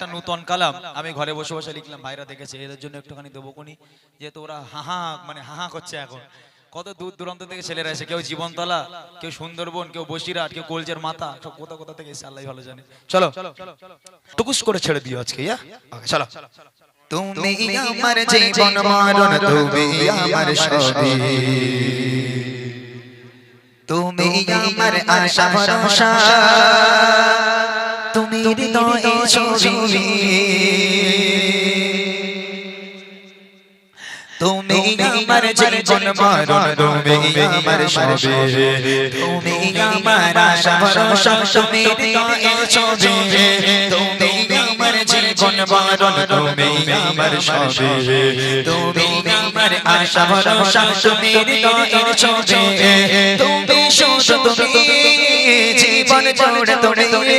একটা নূতন কালাম। আমি ঘরে বসে বসে লিখলাম, ভাইরা দেখেছে, এদের জন্য একটুখানি দেবো কোনি যেহেতু ওরা হাহা মানে হাহা করছে এখন। কত দূর দূরান্ত থেকে ছেলেরা এসে, কেউ জীবনতলা, কেউ সুন্দরবন, কেউ বসিরহাট, কেউ কলজের মাথা, সব কোথা কোথা থেকে এসে আল্লাহ ভালো জানে। চলো, টুকুস করে ছেড়ে দিও আজকে, ইয়া? চলো। তুমি আমার জীবন মরণ, তুমি আমার সবই তুমি আমার আশা, ভরসা। হৃদয়ে ছবি তুমি আমার জীবন মরণ তুমি আমার সবই তুমি আমার আশা ভরসা তুমি হৃদয়ে ছবি তুমি আমার জীবন মরণ তুমি আমার সবই তুমি আমার আশা ভরসা তুমি হৃদয়ে ছবি তুমি শুধু তুমি জীবন জোড়ে তোড়ে তুমি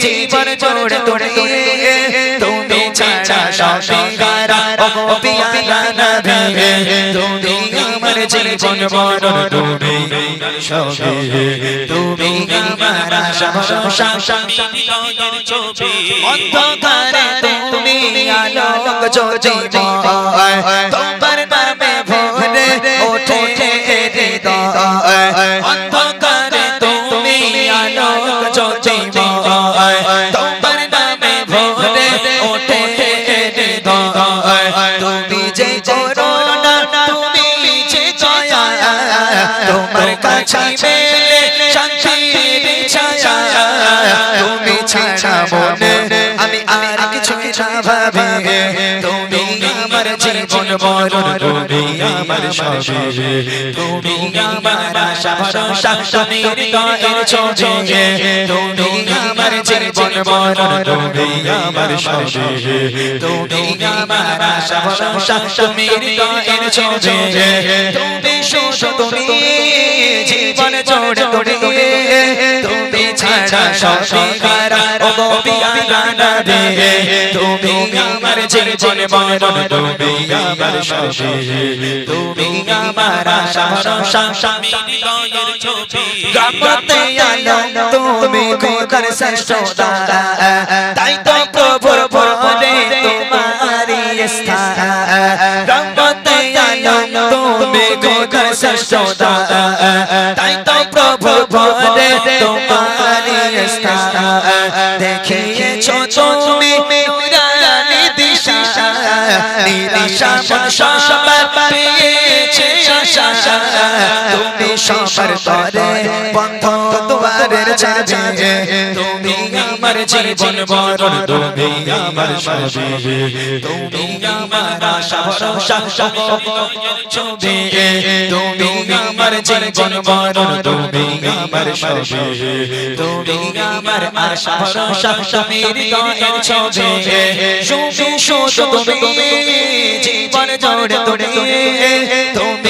জীবন জোড়ে তোড়ে তুমি ছাড়া সবই গারা ও গোপিয়া নবী তুমি আমার জীবন মরণ তুমি সবই তুমি আমার আশা ভরসা। অন্ধকারে তুমি আলোক জ্যোতির্ময় তোমার মনে আমি আর কিছু না ভাবি? মরণ তুমি আমার সবই তুমি আমার আশা ভরসা হৃদয়ের ছবি তুমি আমার জীবন মরণ তুমি আমার সবই তুমি আমার আশা ভরসা হৃদয়ের ছবি তুমি শুধু তুমি জীবন জোড়ে তোড়ে ছাড়া সবই গারা ও গোপিয়া নবী তুমি আমার জীবন মরণ তুমি আমার সবই তুমি আমার আশা ভরসা স্বামী হৃদয়ের ছবি গামতে আলো তুমি খোদার শ্রেষ্ঠ দাতা তাই তো প্রভুর ভরে তোমারি স্থান গামতে আলো তুমি খোদার শ্রেষ্ঠ দাতা তাই তো দেখিয়েছো তুমি নুরানি দিশা মন সবার পেয়েছে আশা। তুমি সবার তরে বন্ধ দুয়ারের চাবি তুমি আমার জীবন মরণ তুমি আমার সবই তুমি আমার আশা ভরসা ছবি তুমি আমার জীবন মরণ তুমি আমার সবই তুমি আমার আশা ভরসা স্বামীর হৃদয়ের ছবি শুধু শুধু তুমি জীবন জোড়ে তোড়ে তুমি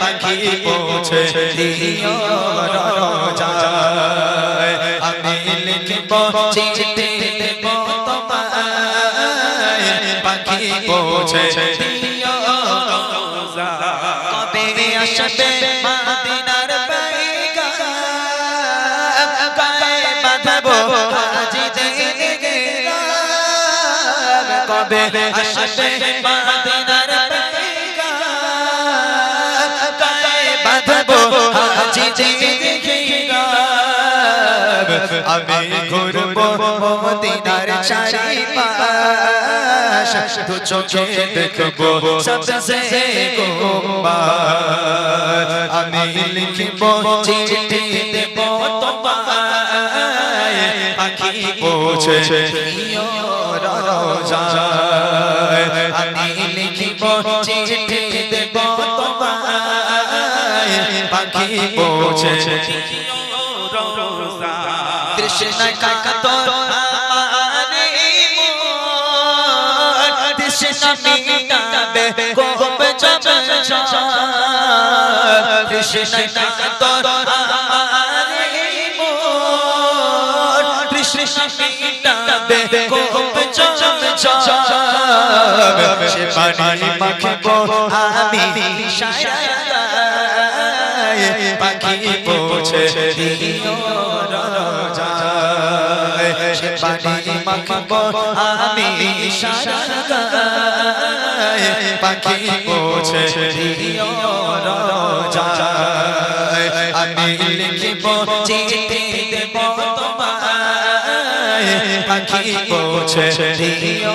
পাখি পৌঁছে দিও রাজায় আমি লিখিব, চিঠি দেব তোমায়। পৌঁছে দিও রোজা। কবে আসবে মদিনার বাইগাম গায়ে বাঁধবো হাজিদের গেরাম কবে আসবে মদিনার হাজিদের আমি ঘুরবো মদিনার চারিপাশ। দু চোখে দেখব সবসে গোবার আমি লিখিব চিঠি দেব তোমায়। পাখি পৌঁছে রোজায় আমি লিখিব চিঠি পৌঁছে কৃষ্ণ কাকাতর কৃষ্ণ মিটাবে গোপ পাখি পৌঁছে দিও রোজায় সে পানি মাখিব, আমি পাখি পৌঁছে, আমি লিখিব পাখি পৌঁছে দিও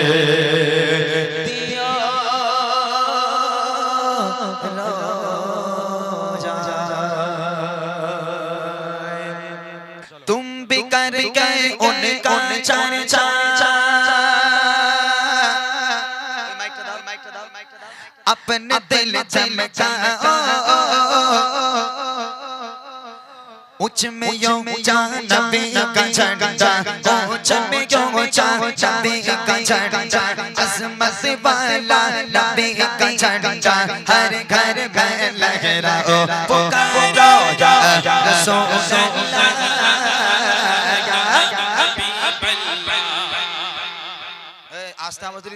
अपने दिल चमकाओ उच्च में यो ऊंचा नबी का झंडा उच्च में यो ऊंचा नबी का झंडा अजमत वाला नबी का झंडा हर घर में लहराओ पुकारो या रसूल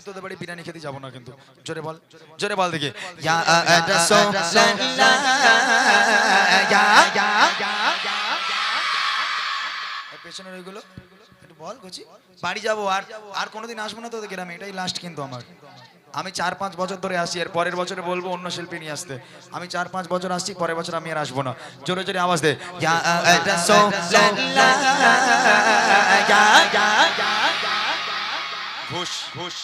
তোদের বাড়ি বিরিয়ানি খেতে যাব না কিন্তু জোরে বল জোরে বল দেখি ইয়া ইয়া ইয়া পেছনের ওইগুলো বল কচি বাড়ি যাব আর আর কোনোদিন আসব না তোদের গ্রামে এটাই লাস্ট কিন্তু আমার আমি চার পাঁচ বছর ধরে আসি এর পরের বছরে বলব অন্য শিল্পী নিয়ে আসতে আমি চার পাঁচ বছর আসছি পরের বছর আমি আর আসব না জোরে জোরে আওয়াজ দে ইয়া ইয়া ইয়া ঘুষ ঘুষ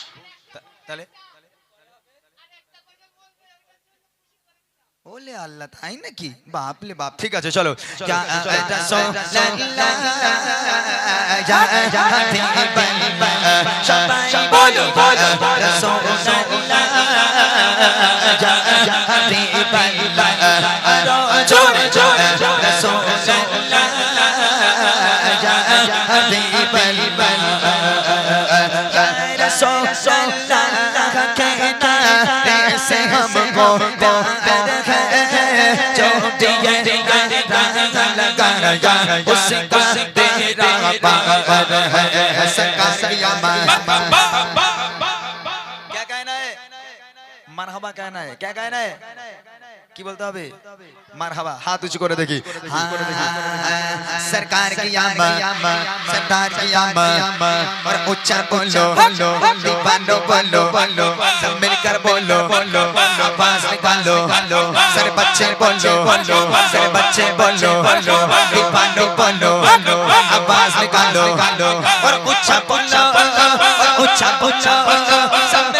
তাহলে ওলে আল্লাহ তাই নাকি বাপ লে বাপ ঠিক আছে চলো ইয়া ইয়া ইয়া বলো उसका तेरा पावर है सरकार किया क्या कहना है मरहबा कहना है क्या कहना है কি বলতে হবে মারহাবা হাত উঁচু করে দেখি सरकार की आमा सरदार की आमा और ऊंचा बोलो दीवानो बोलो बोलो सब मिलकर बोलो बोलो आवाज निकालो सर बच्चे बोलो सर बच्चे बोलो दीवानो बोलो आवाज निकालो और ऊंचा बोलो ऊंचा बोलो सब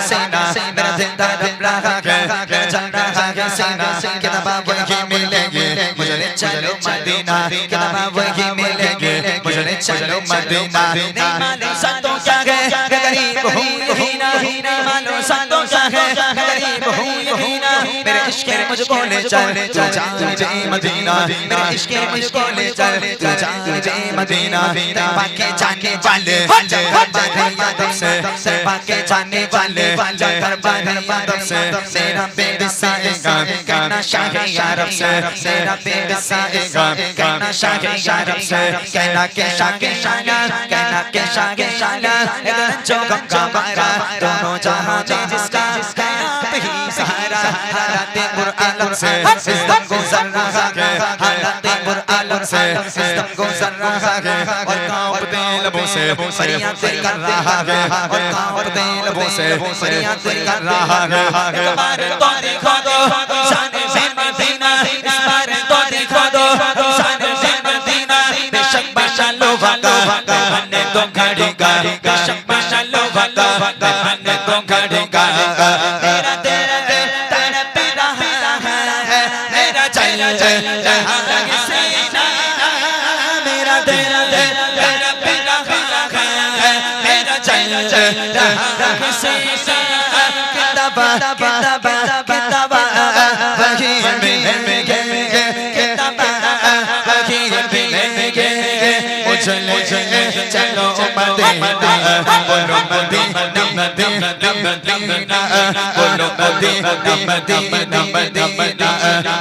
सीना मेरा दिल तड़प रहा है मेरा जान रहा है सीना किताब वही मिलेंगे मुझे ले चलो मदीना किताब वही मिलेंगे मुझे ले चलो मदीना नहीं मालूम संतों क्या है मैं गरीब हूँ यही ना नहीं मालूम संतों क्या है मुझको ले चल तू जाने मदीना मेरे इश्क मुझको ले चल तू जाने मदीना पाके जाने वाले बाधे यादों से से पाके जाने वाले घर यादों से मेरा बेबिसाएगा कहना शाह यारब से मेरा बेबिसाएगा कहना शाह यारब से कहना के शाह के शाना कहना के शाह के शाना जो गंगा मारा दोनों जहाँ जिसका हालात कुरआन से इस दम गुजर रहा है हालात कुरआन से इस दम गुजर रहा है और कांपते लबों से फरियाद कर रहा है और कांपते लबों से फरियाद कर रहा है एक बार तो देखो दो शान বলো মদিনা মদিনা বলো মদিনা মদিনা মদিনা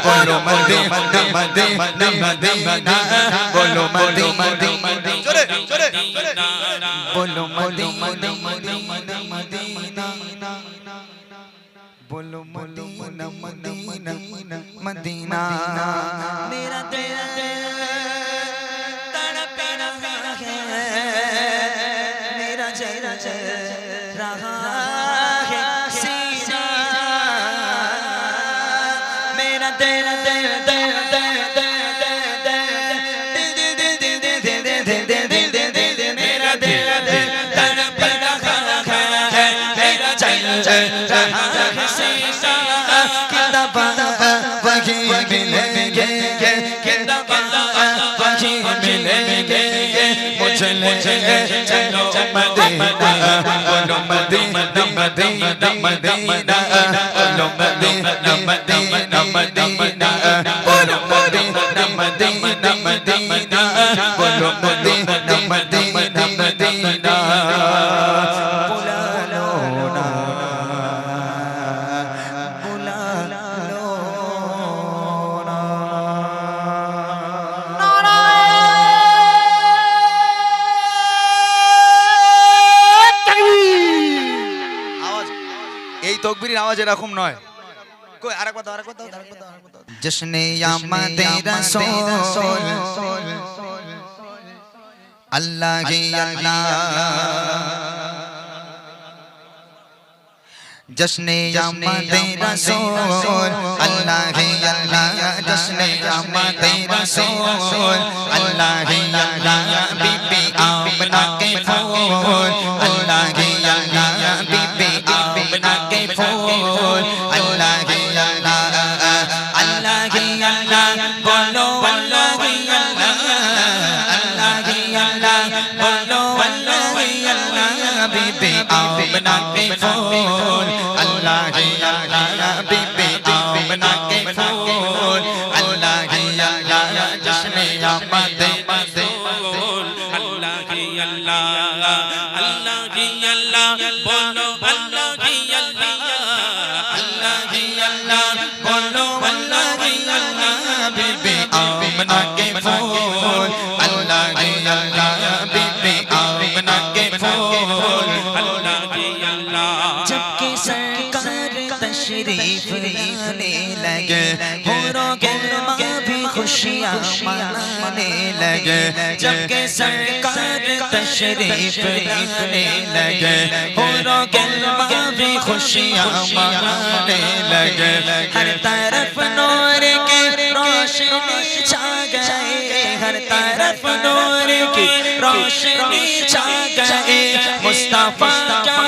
বলো মদিনা মদিনা মদিনা বলো মদিনা জোরে জোরে বলো মদিনা মদিনা মদিনা বলো মদিনা মদিনা মদিনা মেরা چلے چلو مدینہ জশ্নে আমাদের সোল আল্লাহ হে আল্লাহ জশ্নে আমাদের সোল আল্লাহ হে আল্লাহ জশ্নে আমাদের সোল আল্লাহ হে আল্লাহ खुशियाँ लगे। जब के सरकार तशरीफ़ लाने लगे। हो गलबा भी खुशियाँ मनाने लगे। हर तरफ़ नूर के रोशनी छा गए हर तरफ़ नूर की रोशनी छा गए मुस्तफ़ा का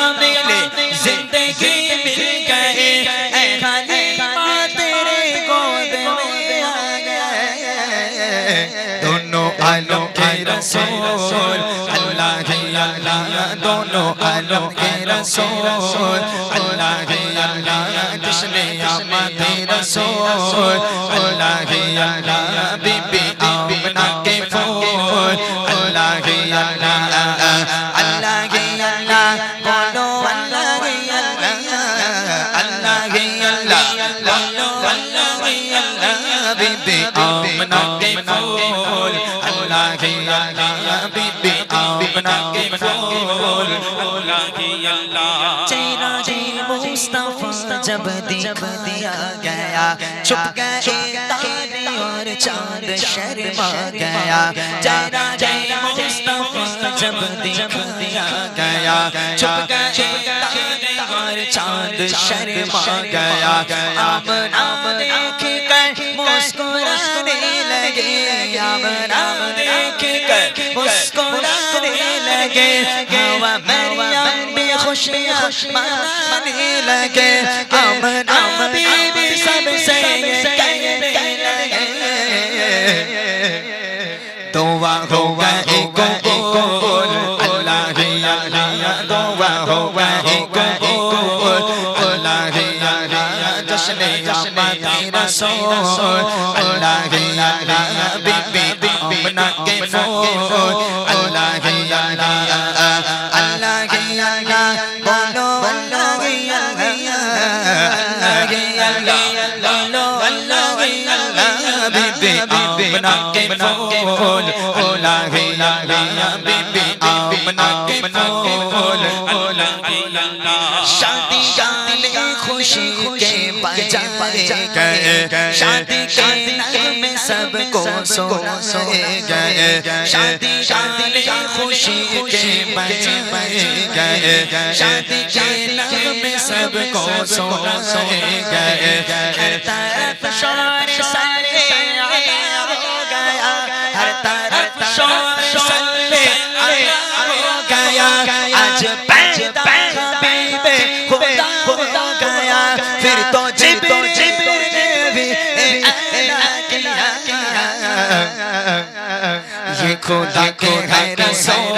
রসোল আল্লাহ আল্লাহ দোনো আলো কে রসোল আল্লাহ আল্লাহ কৃষ্ণ আমাদের রসোল আল্লাহ আল্লাহ आमना के फूल अल्लाह अल्लाह। चेहरा जी मुस्तफ़ा जब दिख दिया गया छुप गए तारे और चाँद शर्मा गया। चेहरा जी मुस्तफ़ा जब दिख दिया गया छुप गए तारे और चाँद शर्मा गया। आमना देख कर मुस्कुराने लगे आमना देख कर खुशियाँ मनाने लगे आमना बीबी सबसे कहने लगे दुआ होगा एक कबूल अल्लाह ही अल्लाह दुआ होगा एक कबूल अल्लाह ही अल्लाह जश्न आमद रसूल منا کے پھول اللہ ہے یا بی بی آمنا کے پھول اللہ اللہ شادی جانے خوشی کے بجائے گئے شادی کے نغمے سب کو سوئے گئے شادی جانے خوشی کے بجائے گئے شادی کے نغمے سب کو سوئے گئے شادی खुदा के है रसूल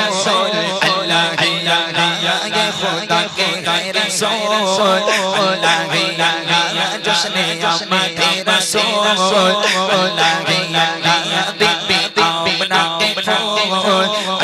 अल्लाह ही अल्लाह ये खुदा के है रसूल अल्लाह ही अल्लाह जश्न आमद रसूल अल्लाह ही अल्लाह बीबी आमना के फूल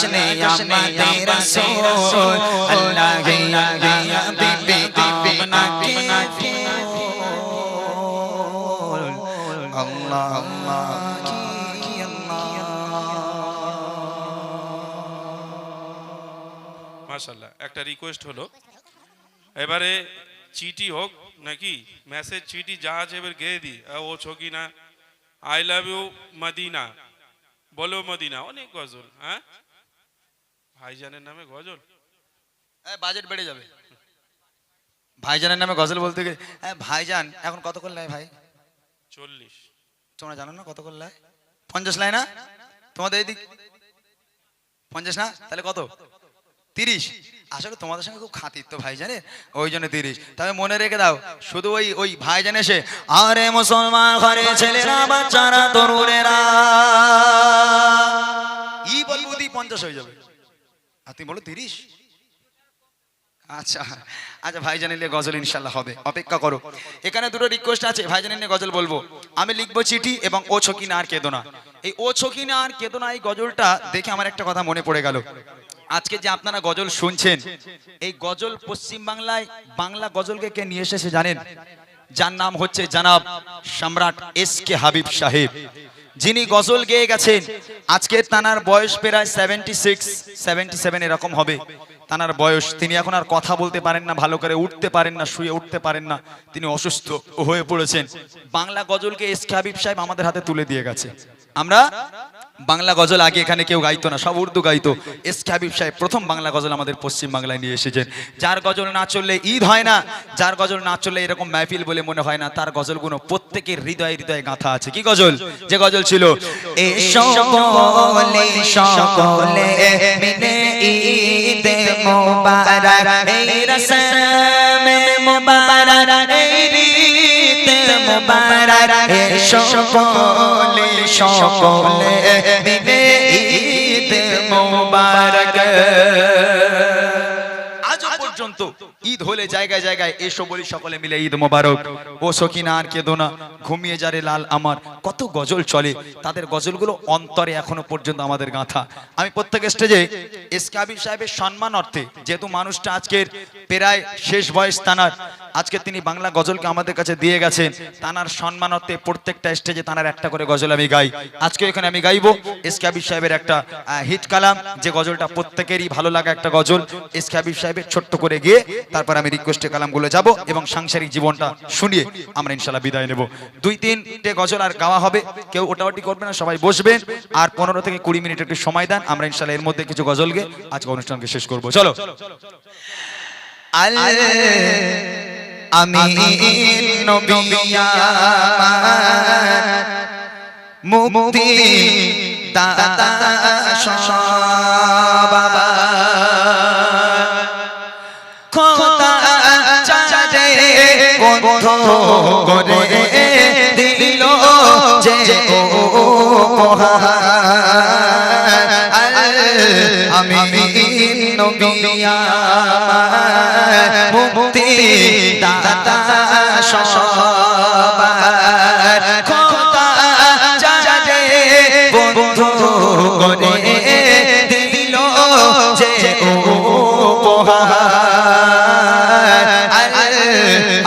কৃষ্ণে আমাদের রসোল আল্লাহ গিয়া বিবি আমনা কে আল্লাহ আল্লাহ আল্লাহ একটা রিকোয়েস্ট হলো। এবারে চিঠি হোক নাকি? মেসেজ চিঠি যা আছে এবার গেয়ে দিই ও ছকি না আই লাভ ইউ মদিনা। বলো মদিনা, অনেক গজল হ্যাঁ? ভাইজানের নামে গজল? বাজেট বেড়ে যাবে। ভাইজানের নামে গজল বলতে গেলে হ্যাঁ ভাইজান এখন কত করলে ভাই? চল্লিশ। তোমরা জানো না কত করলে পঞ্চাশ লাই না? তোমাদের এদিক পঞ্চাশ না? তাহলে কত? তিরিশ। আসলে তোমাদের সঙ্গে খুব খাতির তো ভাই জানে ওই জন্য তিরিশ। তবে মনে রেখে দাও শুধু ওই ওই ভাই জানে এসে আরে মুসলমান ঘরে ছেলেরা বাচ্চারা তরুণেরা। ই বলব দি পঞ্চাশ হয়ে যাবে। আর তুমি বলো তিরিশ? আচ্ছা আচ্ছা ভাইজান নিয়ে গজল ইনশাল্লাহ হবে। অপেক্ষা করো। এখানে দুটো রিকোয়েস্ট আছে ভাইজান নিয়ে গজল বলব। আমি লিখব চিঠি এবং ও ছকিনা আর কেদোনা। এই ও ছকিনা আর কেদোনা, এই গজলটা দেখে আমার একটা কথা মনে পড়ে গেল। আজকে যে আপনারা গজল শুনছেন, এই গজল পশ্চিম বাংলায় বাংলা গজলকে কে নিয়ে এসেছে জানেন? যার নাম হচ্ছে জানাব সম্রাট এস কে হাবিব সাহেব। যিনি গজল গেয়ে গেছেন আজকে তানার বয়স প্রায় সেভেন্টি সিক্স সেভেন্টি সেভেন এরকম হবে। তানার বয়স, তিনি এখন আর কথা বলতে পারেন না, ভালো করে উঠতে পারেন না, শুয়ে উঠতে পারেন না, তিনি অসুস্থ হয়ে পড়েছেন। বাংলা গজলকে এস কে হাবিব সাহেব আমাদের হাতে তুলে দিয়ে গেছে। আমরা বাংলা গজল আগে এখানে কেউ গাইতো না, সব উর্দু গাইতো। এস কে হাবিব সাহেব প্রথম বাংলা গজল আমাদের পশ্চিম বাংলায় নিয়ে এসেছেন। যার গজল না চললে ঈদ হয় না, যার গজল না চললে এরকম মাহফিল বলে মনে হয় না, তার গজলগুলো প্রত্যেকের হৃদয়ে হৃদয়ে গাঁথা আছে। কি গজল? যে গজল ছিল এই মোবারক সকলে সকলে ঈদ মোবারক। পর্যন্ত ঈদ হলে জায়গায় জায়গায় এসো বলি সকলে মিলে ঈদ মোবারক। ও সকিনা আর কেদো না। ঘুমিয়ে যারে লাল আমার। কত গজল চলে। তাদের গজলগুলো অন্তরে এখনও পর্যন্ত আমাদের গাঁথা। আমি প্রত্যেক স্টেজে এস কাবির সাহেবের সম্মান অর্থে, যেহেতু মানুষটা আজকের প্রায় শেষ বয়স তানার, আজকে তিনি বাংলা গজলকে আমাদের কাছে দিয়ে গেছেন। তানার সম্মান অর্থে প্রত্যেকটা স্টেজে তানার একটা করে গজল আমি গাই। আজকে এখানে আমি গাইবো এস কাবির সাহেবের একটা হিট কালাম। যে গজলটা প্রত্যেকেরই ভালো লাগা একটা গজল। এস কাবির সাহেবের ছোট্ট করে গিয়ে তারপর আমি রিকোয়েস্টে কালামগুলো যাব এবং সাংসারিক জীবনটা শুনিয়ে আমরা ইনশাল্লাহ বিদায় নেব। দুই তিনটে গজল আর গাওয়া হবে, কেউ ওটাওটি করবে না, সবাই বসবেন। আর পনেরো থেকে কুড়ি মিনিট একটু সময় দেন, আমরা ইনশাল্লাহ এর মধ্যে কিছু গজল গে আজকে অনুষ্ঠানকে শেষ করব। চলো। আমি মুক্তি দাতা বাবা। খোদা চাঁদে বন্ধ করে দিল যে আমি নবিয়া মুক্তি দাতা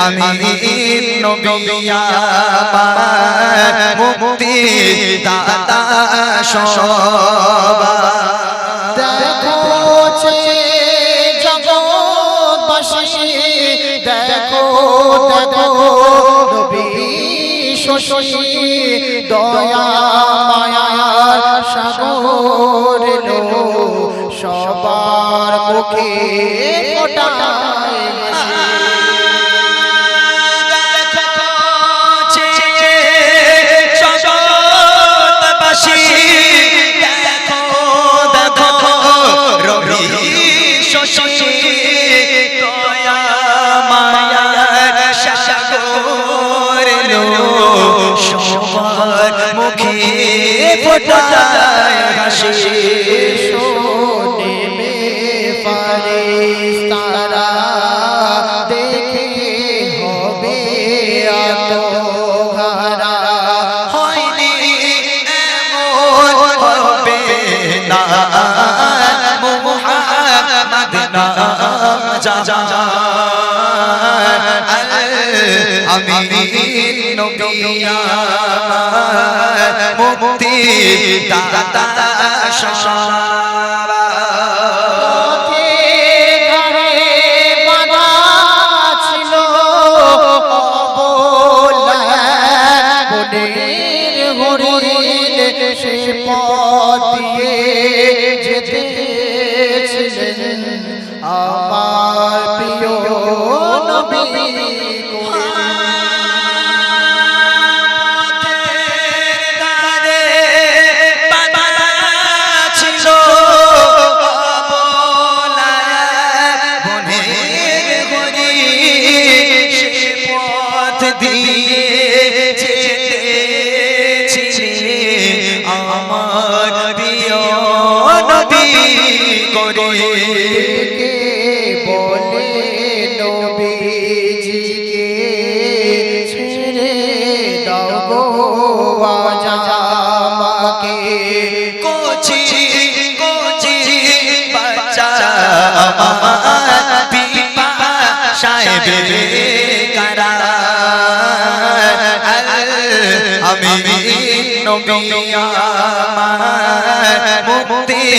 আমি নবিয়া মুক্তি দাতা সবার নেমে ফারিস্তারা দেখে হবে আত্মহারা। হয়নি এমন হবে না। মুহাম্মদ নাম যা আমি নবিয়া মুক্তি দাতা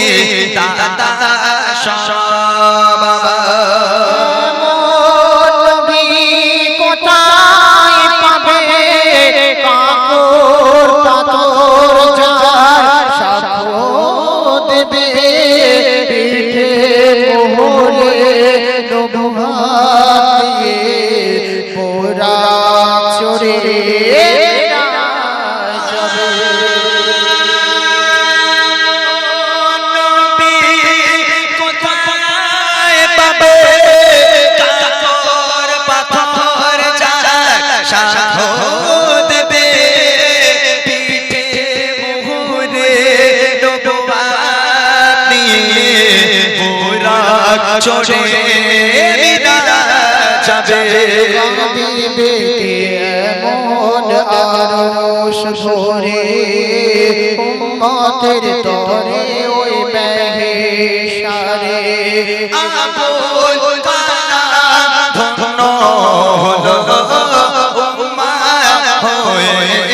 মুক্তি চড়ে যাবে। দিবে এমন আরশ ভরে উম্মতের তরে ওই ধন্য হলো উম্মা হয়ে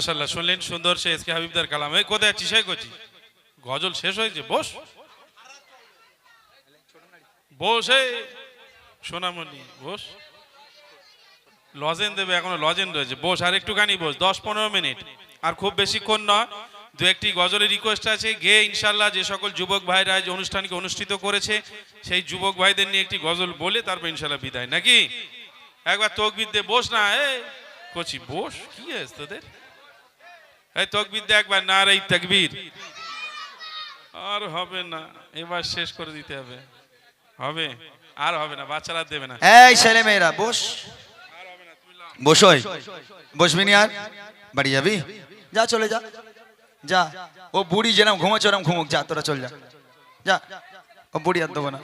মাশাল্লাহ শুনলেন সুন্দর সে এসকে হাবিবদার কালাম। এই কোথায় আছিস? এই করছি গজল শেষ হয়েছে, বস। বস, এই সোনামণি, বস। লজেন দেবে, এখনও লজেন রয়েছে। বস, আর একটুখানি বস, দশ পনেরো মিনিট। আর খুব বেশিক্ষণ নয়, দু একটি গজলের রিকোয়েস্ট আছে। গে ইনশাল্লাহ যে সকল যুবক ভাইরা যে অনুষ্ঠানকে অনুষ্ঠিত করেছে, সেই যুবক ভাইদের নিয়ে একটি গজল বলে তারপর ইনশাল্লাহ বিদায়। নাকি? একবার তকবির দে, বস না এ কচি, বস, কি আছে তোদের? এই তকবির দে একবার না রে তকবীর। আর হবে না, এবার শেষ করে দিতে হবে। হবে? আর হবে না, বাচ্চারা দেবে না। এই ছেলে মেয়েরা, বস। বসোই বসবি নি আর বাড়ি যাবি? যা, চলে যা। যা। ও বুড়ি যেরকম ঘুমোচ্ছে ওরম ঘুমুক, যা, তোরা চল যা। যা। ও বুড়ি আর দেবো না।